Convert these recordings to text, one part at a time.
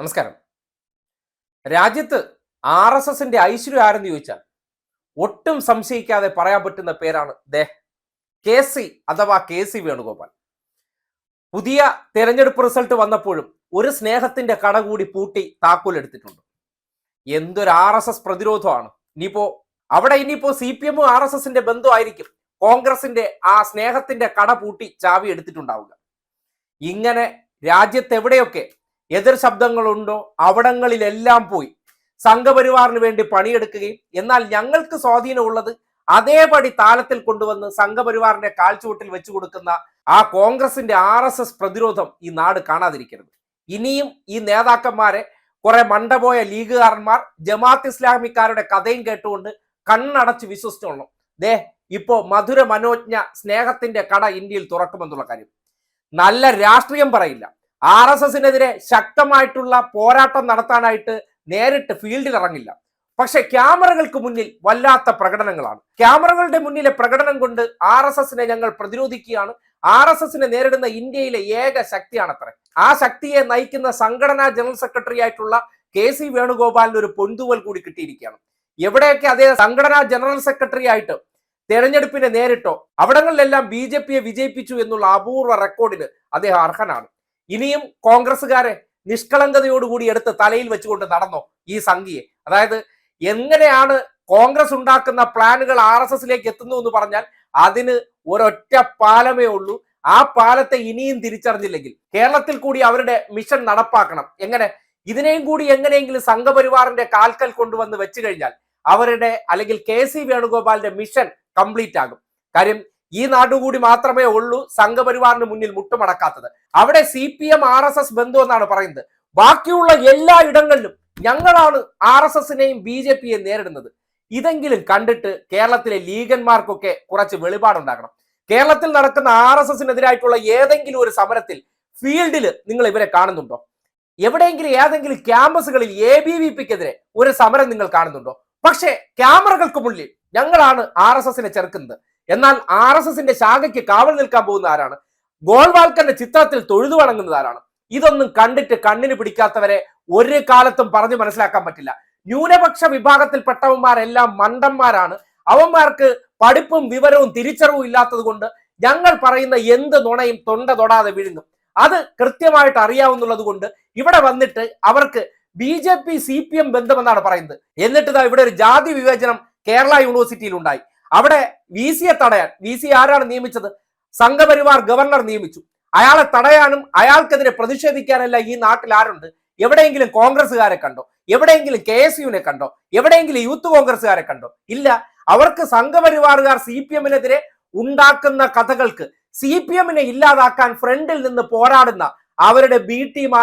നമസ്കാരം. രാജ്യത്ത് R S എസിന്റെ ഐശ്വര്യം ആരെന്ന് ചോദിച്ചാൽ ഒട്ടും സംശയിക്കാതെ പറയാൻ പറ്റുന്ന പേരാണ് ദേ കെ സി അഥവാ കെ സി വേണുഗോപാൽ. പുതിയ തെരഞ്ഞെടുപ്പ് റിസൾട്ട് വന്നപ്പോഴും ഒരു സ്നേഹത്തിന്റെ കട കൂടി പൂട്ടി താക്കോൽ എടുത്തിട്ടുണ്ട്. എന്തൊരു ആർ എസ് എസ് പ്രതിരോധമാണ്. ഇനിയിപ്പോ അവിടെ ഇനിയിപ്പോ സി പി എമ്മും ആർ എസ് എസിന്റെ ബന്ധമായിരിക്കും കോൺഗ്രസിന്റെ ആ സ്നേഹത്തിന്റെ കട പൂട്ടി ചാവി എടുത്തിട്ടുണ്ടാവുക. ഇങ്ങനെ രാജ്യത്ത് എവിടെയൊക്കെ എതിർ ശബ്ദങ്ങളുണ്ടോ? അവിടങ്ങളിലെല്ലാം പോയി. സംഘപരിവാറിന് വേണ്ടി പണിയെടുക്കുകയും എന്നാൽ ഞങ്ങൾക്ക് സ്വാധീനമുള്ളത് അതേപടി താലത്തിൽ കൊണ്ടുവന്ന് സംഘപരിവാറിന്റെ കാൽച്ചുവട്ടിൽ വെച്ചു കൊടുക്കുന്ന ആ കോൺഗ്രസിന്റെ ആർ എസ് എസ് പ്രതിരോധം ഈ നാട് കാണാതിരിക്കരുത്. ഇനിയും ഈ നേതാക്കന്മാരെ കുറെ മണ്ടപോയ ലീഗുകാരന്മാർ ജമാഅത്ത് ഇസ്ലാമിക്കാരുടെ കഥയും കേട്ടുകൊണ്ട് കണ്ണടച്ച് വിശ്വസിച്ചോളണം. ദേ ഇപ്പോ മധുര മനോജ്ഞ സ്നേഹത്തിന്റെ കട ഇന്ത്യയിൽ തുറക്കുമെന്നുള്ള കാര്യം. നല്ല രാഷ്ട്രീയം പറയില്ല. ആർ എസ് എസിനെതിരെ ശക്തമായിട്ടുള്ള പോരാട്ടം നടത്താനായിട്ട് നേരിട്ട് ഫീൽഡിൽ ഇറങ്ങില്ല. പക്ഷെ ക്യാമറകൾക്ക് മുന്നിൽ വല്ലാത്ത പ്രകടനങ്ങളാണ്. ക്യാമറകളുടെ മുന്നിലെ പ്രകടനം കൊണ്ട് ആർ എസ് എസിനെ ഞങ്ങൾ പ്രതിരോധിക്കുകയാണ്. ആർ എസ് എസിനെ നേരിടുന്ന ഇന്ത്യയിലെ ഏക ശക്തിയാണത്രേ. ആ ശക്തിയെ നയിക്കുന്ന സംഘടനാ ജനറൽ സെക്രട്ടറി ആയിട്ടുള്ള കെ സി വേണുഗോപാലിന് ഒരു പൊന്തുവൽ കൂടി കിട്ടിയിരിക്കുകയാണ്. എവിടെയൊക്കെ അതേ സംഘടനാ ജനറൽ സെക്രട്ടറി ആയിട്ട് തെരഞ്ഞെടുപ്പിനെ നേരിട്ടോ അവിടങ്ങളിലെല്ലാം ബി ജെ പിയെ വിജയിപ്പിച്ചു എന്നുള്ള അപൂർവ റെക്കോർഡിന് അദ്ദേഹം അർഹനാണ്. ഇനിയും കോൺഗ്രസ്സുകാരെ നിഷ്കളങ്കതയോടുകൂടി എടുത്ത് തലയിൽ വെച്ചുകൊണ്ട് നടന്നോ ഈ സംഖ്യയെ അതായത് എങ്ങനെയാണ് കോൺഗ്രസ് ഉണ്ടാക്കുന്ന പ്ലാനുകൾ ആർ എസ് എസിലേക്ക് എത്തുന്നു എന്ന് പറഞ്ഞാൽ അതിന് ഒരൊറ്റ പാലമേ ഉള്ളൂ. ആ പാലത്തെ ഇനിയും തിരിച്ചറിഞ്ഞില്ലെങ്കിൽ കേരളത്തിൽ കൂടി അവരുടെ മിഷൻ നടപ്പാക്കണം. എങ്ങനെ? ഇതിനെയും കൂടി എങ്ങനെയെങ്കിലും സംഘപരിവാറിന്റെ കാൽക്കൽ കൊണ്ടുവന്ന് വെച്ചു കഴിഞ്ഞാൽ അവരുടെ അല്ലെങ്കിൽ കെ സി വേണുഗോപാലിന്റെ മിഷൻ കംപ്ലീറ്റ് ആകും. കാര്യം ഈ നാടുകൂടി മാത്രമേ ഉള്ളൂ സംഘപരിവാറിന് മുന്നിൽ മുട്ടുമടക്കാത്തത്. അവിടെ C P M R S S ബന്ധു എന്നാണ് പറയുന്നത്. ബാക്കിയുള്ള എല്ലാ ഇടങ്ങളിലും ഞങ്ങളാണ് ആർ എസ് എസിനെയും ബി ജെ പിയെ നേരിടുന്നത്. ഇതെങ്കിലും കണ്ടിട്ട് കേരളത്തിലെ ലീഗന്മാർക്കൊക്കെ കുറച്ച് വെളിപാടുണ്ടാക്കണം കേരളത്തിൽ നടക്കുന്ന ആർ എസ് എസിനെതിരായിട്ടുള്ള ഏതെങ്കിലും ഒരു സമരത്തിൽ ഫീൽഡിൽ നിങ്ങൾ ഇവരെ കാണുന്നുണ്ടോ? എവിടെയെങ്കിലും ഏതെങ്കിലും ക്യാമ്പസുകളിൽ എ ബി വി പിക്കെതിരെ ഒരു സമരം നിങ്ങൾ കാണുന്നുണ്ടോ? പക്ഷേ ക്യാമറകൾക്ക് മുന്നിൽ ഞങ്ങളാണ് ആർ എസ് എസിനെ ചെറുക്കുന്നത്. എന്നാൽ ആർ എസ് എസിന്റെ ശാഖയ്ക്ക് കാവൽ നിൽക്കാൻ പോകുന്ന ആരാണ്? ഗോൾവാൾക്കറിന്റെ ചിത്രത്തിൽ തൊഴുതു വണങ്ങുന്നത് ആരാണ്? ഇതൊന്നും കണ്ടിട്ട് കണ്ണിന് പിടിക്കാത്തവരെ ഒരു കാലത്തും പറഞ്ഞു മനസ്സിലാക്കാൻ പറ്റില്ല. ന്യൂനപക്ഷ വിഭാഗത്തിൽപ്പെട്ടവന്മാരെല്ലാം മണ്ടന്മാരാണ്. അവന്മാർക്ക് പഠിപ്പും വിവരവും തിരിച്ചറിവും ഇല്ലാത്തത് കൊണ്ട് ഞങ്ങൾ പറയുന്ന എന്ത് നുണയും തൊണ്ട തൊടാതെ വിഴുങ്ങും. അത് കൃത്യമായിട്ട് അറിയാവുന്നുള്ളത് കൊണ്ട് ഇവിടെ വന്നിട്ട് അവർക്ക് B J P C P M ബന്ധമെന്നാണ് പറയുന്നത്. എന്നിട്ട് ഇവിടെ ഒരു ജാതി വിവേചനം കേരള യൂണിവേഴ്സിറ്റിയിൽ ഉണ്ടായി അവിടെ വി സിയെ തടയാൻ വി സി ആരാണ് നിയമിച്ചത്? സംഘപരിവാർ ഗവർണർ നിയമിച്ചു. അയാളെ തടയാനും അയാൾക്കെതിരെ പ്രതിഷേധിക്കാനല്ല ഈ നാട്ടിൽ ആരുണ്ട്? എവിടെയെങ്കിലും കോൺഗ്രസ്സുകാരെ കണ്ടോ? എവിടെയെങ്കിലും കെ എസ് യുവിനെ കണ്ടോ? എവിടെയെങ്കിലും യൂത്ത് കോൺഗ്രസ്സുകാരെ കണ്ടോ? ഇല്ല. അവർക്ക് സംഘപരിവാറുകാർ സി പി എമ്മിനെതിരെ ഉണ്ടാക്കുന്ന കഥകൾക്ക് സി പി എമ്മിനെ ഇല്ലാതാക്കാൻ ഫ്രണ്ടിൽ നിന്ന് പോരാടുന്ന അവരുടെ ബി ടീം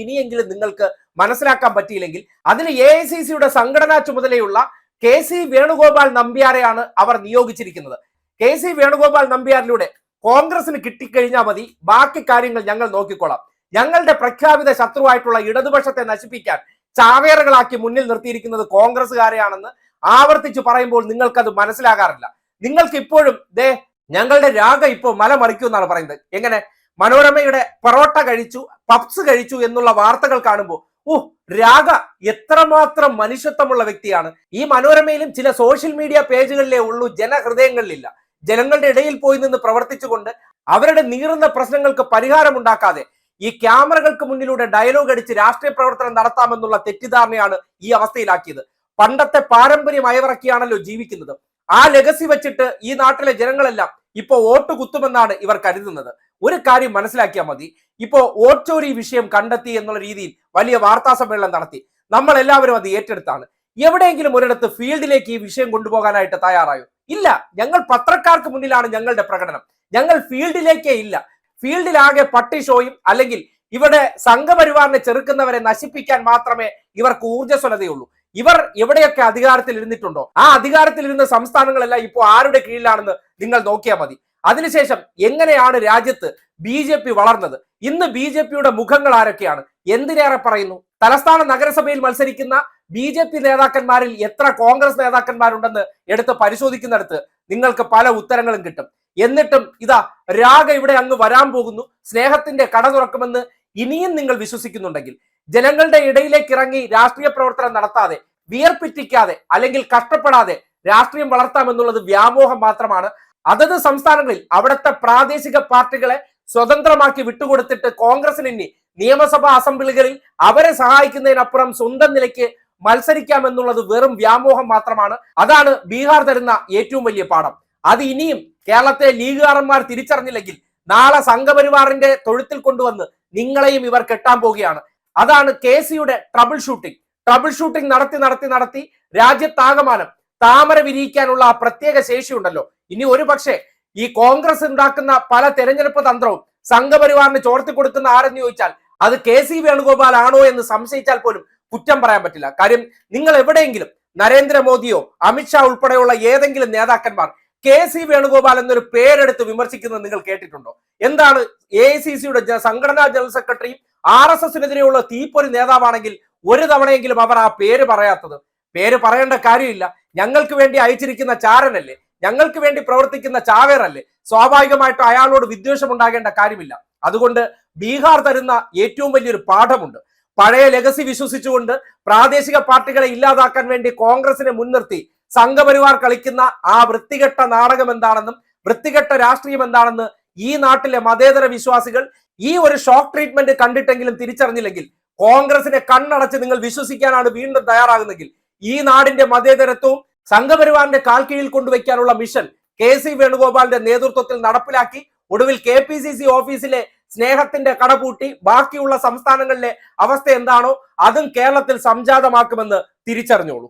ഇനിയെങ്കിലും നിങ്ങൾക്ക് മനസ്സിലാക്കാൻ പറ്റിയില്ലെങ്കിൽ അതിന് എ ഐ സി സിയുടെ സംഘടനാ ചുമതലയുള്ള കെ സി വേണുഗോപാൽ നമ്പ്യാരെയാണ് അവർ നിയോഗിച്ചിരിക്കുന്നത്. കെ സി വേണുഗോപാൽ നമ്പ്യാരിലൂടെ കോൺഗ്രസിന് കിട്ടിക്കഴിഞ്ഞാൽ മതി. ബാക്കി കാര്യങ്ങൾ ഞങ്ങൾ നോക്കിക്കോളാം. ഞങ്ങളുടെ പ്രഖ്യാപിത ശത്രുവായിട്ടുള്ള ഇടതുപക്ഷത്തെ നശിപ്പിക്കാൻ ചാവേറുകളാക്കി മുന്നിൽ നിർത്തിയിരിക്കുന്നത് കോൺഗ്രസ്സുകാരെയാണെന്ന് ആവർത്തിച്ച് പറയുമ്പോൾ നിങ്ങൾക്കത് മനസ്സിലാകാറില്ല. നിങ്ങൾക്ക് ഇപ്പോഴും ദേ ഞങ്ങളുടെ രാഗ ഇപ്പോൾ മല മറിക്കൂ എന്നാണ് പറയുന്നത്. എങ്ങനെ? മനോരമയുടെ പൊറോട്ട കഴിച്ചു പപ്സ് കഴിച്ചു എന്നുള്ള വാർത്തകൾ കാണുമ്പോൾ ഓ രാഗ എത്രമാത്രം മനുഷ്യത്വമുള്ള വ്യക്തിയാണ്. ഈ മനോരമയിലും ചില സോഷ്യൽ മീഡിയ പേജുകളിലേ ഉള്ളൂ ജനഹൃദയങ്ങളിലില്ല. ജനങ്ങളുടെ ഇടയിൽ പോയി നിന്ന് പ്രവർത്തിച്ചുകൊണ്ട് അവരുടെ നീറുന്ന പ്രശ്നങ്ങൾക്ക് പരിഹാരം ഉണ്ടാക്കാതെ ഈ ക്യാമറകൾക്ക് മുന്നിലൂടെ ഡയലോഗ് അടിച്ച് രാഷ്ട്രീയ പ്രവർത്തനം നടത്താമെന്നുള്ള തെറ്റിദ്ധാരണയാണ് ഈ അവസ്ഥയിലാക്കിയത്. പണ്ടത്തെ പാരമ്പര്യം അയവിറക്കിയാണല്ലോ ജീവിക്കുന്നത്. ആ ലെഗസി വെച്ചിട്ട് ഈ നാട്ടിലെ ജനങ്ങളെല്ലാം ഇപ്പോ വോട്ട് കുത്തുമെന്നാണ് ഇവർ കരുതുന്നത്. ഒരു കാര്യം മനസ്സിലാക്കിയാൽ മതി. ഇപ്പോൾ ഓട്ടോറി വിഷയം കണ്ടെത്തി എന്നുള്ള രീതിയിൽ വലിയ വാർത്താ സമ്മേളനം നടത്തി. നമ്മൾ എല്ലാവരും അത് ഏറ്റെടുത്താണ്. എവിടെയെങ്കിലും ഒരിടത്ത് ഫീൽഡിലേക്ക് ഈ വിഷയം കൊണ്ടുപോകാനായിട്ട് തയ്യാറായോ? ഇല്ല. ഞങ്ങൾ പത്രക്കാർക്ക് മുന്നിലാണ് ഞങ്ങളുടെ പ്രകടനം. ഞങ്ങൾ ഫീൽഡിലേക്കേ ഇല്ല. ഫീൽഡിലാകെ പട്ടി ഷോയും അല്ലെങ്കിൽ ഇവിടെ സംഘപരിവാറിനെ ചെറുക്കുന്നവരെ നശിപ്പിക്കാൻ മാത്രമേ ഇവർക്ക് ഊർജസ്വലതയുള്ളൂ. ഇവർ എവിടെയൊക്കെ അധികാരത്തിൽ ഇരുന്നിട്ടുണ്ടോ ആ അധികാരത്തിൽ ഇരുന്ന സംസ്ഥാനങ്ങളെല്ലാം ഇപ്പോൾ ആരുടെ കീഴിലാണെന്ന് നിങ്ങൾ നോക്കിയാൽ മതി. അതിനുശേഷം എങ്ങനെയാണ് രാജ്യത്ത് ബി ജെ പി വളർന്നത്? ഇന്ന് ബി ജെ പിയുടെ മുഖങ്ങൾ ആരൊക്കെയാണ്? എന്തിനേറെ പറയുന്നു? തലസ്ഥാന നഗരസഭയിൽ മത്സരിക്കുന്ന ബി ജെ പി നേതാക്കന്മാരിൽ എത്ര കോൺഗ്രസ് നേതാക്കന്മാരുണ്ടെന്ന് എടുത്ത് പരിശോധിക്കുന്നിടത്ത് നിങ്ങൾക്ക് പല ഉത്തരങ്ങളും കിട്ടും. എന്നിട്ടും ഇതാ രാഗ ഇവിടെ അങ്ങ് വരാൻ പോകുന്നു. സ്നേഹത്തിന്റെ കട തുറക്കുമെന്ന് ഇനിയും നിങ്ങൾ വിശ്വസിക്കുന്നുണ്ടെങ്കിൽ ജനങ്ങളുടെ ഇടയിലേക്ക് ഇറങ്ങി രാഷ്ട്രീയ പ്രവർത്തനം നടത്താതെ വിയർപ്പിറ്റിക്കാതെ അല്ലെങ്കിൽ കഷ്ടപ്പെടാതെ രാഷ്ട്രീയം വളർത്താമെന്നുള്ളത് വ്യാമോഹം മാത്രമാണ്. അതത് സംസ്ഥാനങ്ങളിൽ അവിടുത്തെ പ്രാദേശിക പാർട്ടികളെ സ്വതന്ത്രമാക്കി വിട്ടുകൊടുത്തിട്ട് കോൺഗ്രസിന് ഇനി നിയമസഭാ അസംബ്ലികളിൽ അവരെ സഹായിക്കുന്നതിനപ്പുറം സ്വന്തം നിലയ്ക്ക് മത്സരിക്കാമെന്നുള്ളത് വെറും വ്യാമോഹം മാത്രമാണ്. അതാണ് ബീഹാർ തരുന്ന ഏറ്റവും വലിയ പാഠം. അത് ഇനിയും കേരളത്തെ ലീഗുകാരന്മാർ തിരിച്ചറിഞ്ഞില്ലെങ്കിൽ നാളെ സംഘപരിവാറിന്റെ തൊഴുത്തിൽ കൊണ്ടുവന്ന് നിങ്ങളെയും ഇവർ കെട്ടാൻ പോവുകയാണ്. അതാണ് കെ സിയുടെ ട്രബിൾ ഷൂട്ടിംഗ് ട്രബിൾ ഷൂട്ടിംഗ് നടത്തി നടത്തി നടത്തി രാജ്യത്താകമാനം താമര വിരിയിക്കാനുള്ള ആ പ്രത്യേക ശേഷിയുണ്ടല്ലോ ഇനി ഒരു പക്ഷേ ഈ കോൺഗ്രസ് ഉണ്ടാക്കുന്ന പല തെരഞ്ഞെടുപ്പ് തന്ത്രവും സംഘപരിവാറിന് ചോർത്തി കൊടുക്കുന്ന ആരെന്ന് ചോദിച്ചാൽ അത് കെ സി വേണുഗോപാൽ ആണോ എന്ന് സംശയിച്ചാൽ പോലും കുറ്റം പറയാൻ പറ്റില്ല. കാര്യം നിങ്ങൾ എവിടെയെങ്കിലും നരേന്ദ്രമോദിയോ അമിത്ഷാ ഉൾപ്പെടെയുള്ള ഏതെങ്കിലും നേതാക്കന്മാർ കെ സി വേണുഗോപാൽ എന്നൊരു പേരെടുത്ത് വിമർശിക്കുന്നത് നിങ്ങൾ കേട്ടിട്ടുണ്ടോ? എന്താണ് എ ഐ സി സിയുടെ സംഘടനാ ജനറൽ സെക്രട്ടറിയും ആർ എസ് എസിനെതിരെയുള്ള തീപ്പൊരി നേതാവാണെങ്കിൽ ഒരു തവണയെങ്കിലും അവർ ആ പേര് പറയാത്തത്. പേര് പറയേണ്ട കാര്യമില്ല. ഞങ്ങൾക്ക് വേണ്ടി അയച്ചിരിക്കുന്ന ചാരനല്ലേ? ഞങ്ങൾക്ക് വേണ്ടി പ്രവർത്തിക്കുന്ന ചാവേറല്ലേ? സ്വാഭാവികമായിട്ടും അയാളോട് വിദ്വേഷം ഉണ്ടാകേണ്ട കാര്യമില്ല. അതുകൊണ്ട് ബീഹാർ തരുന്ന ഏറ്റവും വലിയൊരു പാഠമുണ്ട്. പഴയ ലെഗസി വിശ്വസിച്ചുകൊണ്ട് പ്രാദേശിക പാർട്ടികളെ ഇല്ലാതാക്കാൻ വേണ്ടി കോൺഗ്രസിനെ മുൻനിർത്തി സംഘപരിവാർ കളിക്കുന്ന ആ വൃത്തികെട്ട നാടകം എന്താണെന്നും വൃത്തികെട്ട രാഷ്ട്രീയം എന്താണെന്ന് ഈ നാട്ടിലെ മതേതര വിശ്വാസികൾ ഈ ഒരു ഷോക്ക് ട്രീറ്റ്മെന്റ് കണ്ടിട്ടെങ്കിലും തിരിച്ചറിഞ്ഞില്ലെങ്കിൽ കോൺഗ്രസിനെ കണ്ണടച്ച് നിങ്ങൾ വിശ്വസിക്കാനാണ് വീണ്ടും തയ്യാറാകുന്നെങ്കിൽ ഈ നാടിന്റെ മതേതരത്വവും സംഘപരിവാറിന്റെ കാൽ കീഴിൽ കൊണ്ടുവയ്ക്കാനുള്ള മിഷൻ കെ സി വേണുഗോപാലിന്റെ നേതൃത്വത്തിൽ നടപ്പിലാക്കി ഒടുവിൽ കെ പി സി സി ഓഫീസിലെ സ്നേഹത്തിന്റെ കടപൂട്ടി ബാക്കിയുള്ള സംസ്ഥാനങ്ങളിലെ അവസ്ഥ എന്താണോ അതും കേരളത്തിൽ സംജാതമാക്കുമെന്ന് തിരിച്ചറിഞ്ഞോളൂ.